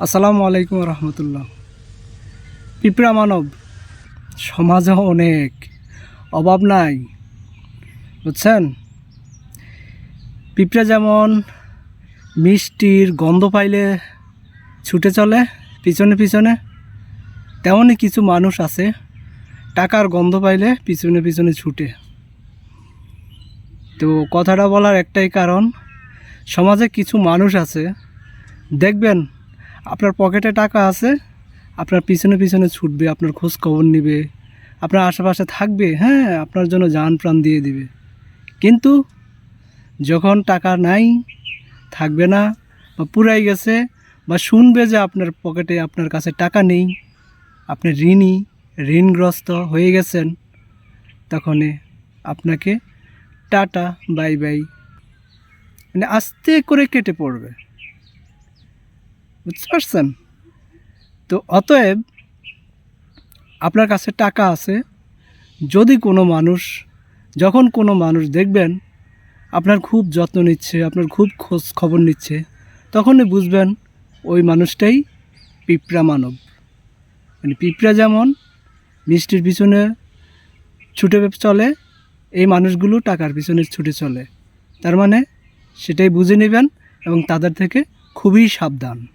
আসসালামু আলাইকুম রহমতুল্লাহ। পিঁপড়া মানব সমাজে অনেক অভাব নাই, বুঝছেন? পিঁপড়া যেমন মিষ্টির গন্ধ পাইলে ছুটে চলে পিছনে পিছনে, তেমনই কিছু মানুষ আছে টাকার গন্ধ পাইলে পিছনে পিছনে ছুটে। তো কথাটা বলার একটাই কারণ, সমাজে কিছু মানুষ আছে, দেখবেন আপনার পকেটে টাকা আছে, আপনার পিছনে পিছনে ছুটবে, আপনার খোঁজ খবর নেবে, আপনার আশেপাশে থাকবে হ্যাঁ আপনার জন্য জান প্রাণ দিয়ে দিবে। কিন্তু যখন টাকা নাই, থাকবে না বা পুরাই গেছে বা শুনবে যে আপনার পকেটে আপনার কাছে টাকা নেই, আপনি ঋণী, ঋণগ্রস্ত হয়ে গেছেন তখন আপনাকে টাটা, বাই বাই মানে আস্তে করে কেটে পড়বে। বুঝতে পারছেন? তো অতএব আপনার কাছে টাকা আছে। যদি কোনো মানুষ, যখন কোনো মানুষ দেখবেন, আপনার খুব যত্ন নিচ্ছে, আপনার খুব খোঁজ খবর নিচ্ছে, তখনই বুঝবেন ওই মানুষটাই পিঁপড়া মানব। মানে পিঁপড়া যেমন মিষ্টির পিছনে ছুটে চলে, এই মানুষগুলো টাকার পিছনে ছুটে চলে। তার মানে সেটাই বুঝে নেবেন এবং তাদের থেকে খুবই সাবধান।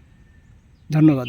ধন্যবাদ